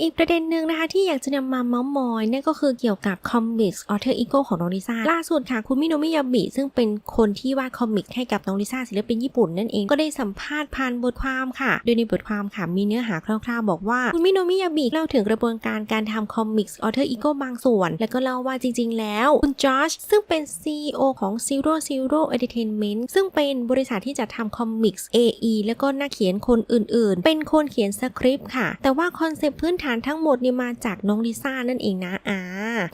อีกประเด็นหนึ่งนะคะที่อยากจะนำมาเมาส์มอยเนี่ยก็คือเกี่ยวกับคอมิกส์ออเทอร์อีโก้ของน้องลิซ่าล่าสุดค่ะ คุณมิโนมิยาบิซึ่งเป็นคนที่วาดคอมิกให้กับน้องลิซ่าศิลปินญี่ปุ่นนั่นเองก็ได้สัมภาษณ์ผ่านบทความค่ะ โดยในบทความค่ะมีเนื้อหาคร่าวๆ บอกว่า คุณมิโนมิยาบิเล่าถึงกระบวนการการทำคอมิกส์ออเทอร์อีโก้บางส่วน แล้วก็เล่าว่าจริงๆ แล้ว คุณจอชซึ่งเป็น CEO ของ Zero Zero Entertainment ซึ่งเป็นบริษัทที่จะทำคอมิกส์ AE แล้วก็นักเขียนคนอื่นๆ เป็นคนเขียนสคริปต์ค่ะ แต่ว่าคอนเซปต์พื้นฐานทั้งหมดนี่มาจากน้องลิซ่านั่นเองนะอ่า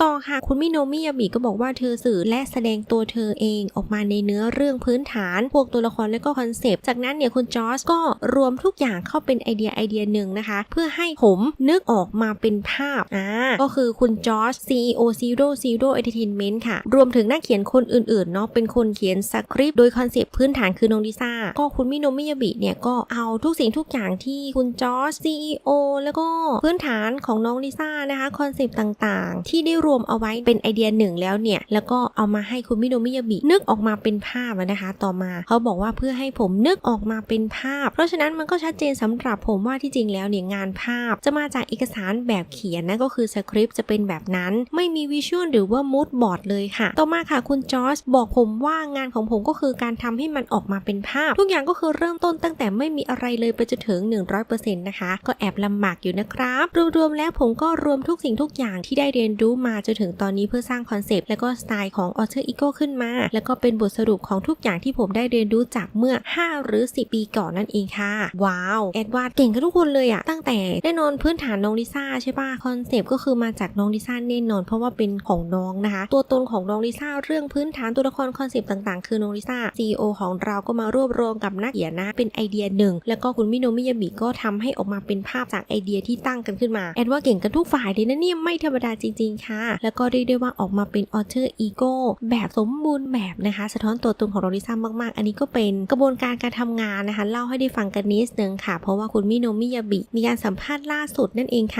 ต่อค่ะ คุณมิโนมิยาบิก็บอกว่าเธอสื่อและแสดงตัวเธอเองออกมาในเนื้อเรื่องพื้นฐาน พวกตัวละครและก็คอนเซปต์ จากนั้นเนี่ยคุณจอสก็รวมทุกอย่างเข้าเป็นไอเดียไอเดียหนึ่งนะคะ เพื่อให้ผมนึกออกมาเป็นภาพอ่าก็คือคุณจอส CEO Zero Zero Entertainment ค่ะ รวมถึงนักเขียนคนอื่นๆเนาะเป็นคนเขียนสคริปต์โดยคอนเซปต์พื้นฐานคือน้องลิซ่าก็คุณมิโนมิยาบิเนี่ยก็เอาทุกสิ่งทุกอย่างที่คุณจอส CEO แล้วก็พื้นฐานของน้องลิซ่านะคะคอนเซปต์ต่างๆ ที่ได้รวมเอาไว้เป็นไอเดียหนึ่งแล้วเนี่ย แล้วก็เอามาให้คุณมิโนมิยาบินึกออกมาเป็นภาพนะคะ ต่อมาเขาบอกว่าเพื่อให้ผมนึกออกมาเป็นภาพ เพราะฉะนั้นมันก็ชัดเจนสำหรับผมว่าที่จริงแล้วเนี่ยงานภาพ จะมาจากเอกสารแบบเขียนนะก็คือสคริปต์จะเป็นแบบนั้น ไม่มีวิชวลหรือว่ามูดบอร์ดเลยค่ะ ต่อมาค่ะคุณจอร์จบอกผมว่างานของผมก็คือการทำให้มันออกมาเป็นภาพ ทุกอย่างก็คือเริ่มต้นตั้งแต่ไม่มีอะไรเลยไปจนถึง 100%นะคะ ก็แอบลำบากอยู่นะครับ รวมๆแล้วผมก็รวมทุกสิ่งทุกอย่างที่ได้เรียนรู้มาาจนถึงตอนนี้เพื่อสร้างคอนเซปต์และก็สไตล์ของ Alter Ego ขึ้นมา แล้วก็เป็นบทสรุปของทุกอย่างที่ผมได้เรียนรู้จากเมื่อ 5 หรือ 10 ปีก่อนนั่นเองค่ะ ว้าว แอดวาดเก่งกันทุกคนเลยอะตั้งแต่แน่นอนพื้นฐานน้องลิซ่าใช่ป่ะคอนเซปต์ก็คือมาจากน้องลิซ่าแน่นอน เพราะว่าเป็นของน้องนะคะ ตัวตนของน้องลิซ่าเรื่องพื้นฐานตัวละครคอนเซปต์ต่างๆ คือน้องลิซ่า CEO ของเราก็มารวบรวมกับนักเขียนนะเป็นไอเดียหนึ่งแล้วก็คุณมิโนมิยาบิก็ทำให้ออกมาเป็นภาพจากไอเดียที่ตั้งกันขึ้นมาแอดว่าเก่งกันทุกฝ่ายเลยนะเนี่ยไม่ธรรมดาจริงๆค่ะแล้วก็เรียกได้ว่าออกมาเป็น alter ego แบบสมบูรณ์แบบนะคะ สะท้อนตัวตนของโรลิซ่ามากๆ อันนี้ก็เป็นกระบวนการการทำงานนะคะ เล่าให้ได้ฟังกันนิดนึงค่ะ เพราะว่าคุณมิโนมิยาบิ มีการสัมภาษณ์ล่าสุดนั่นเองค่ะ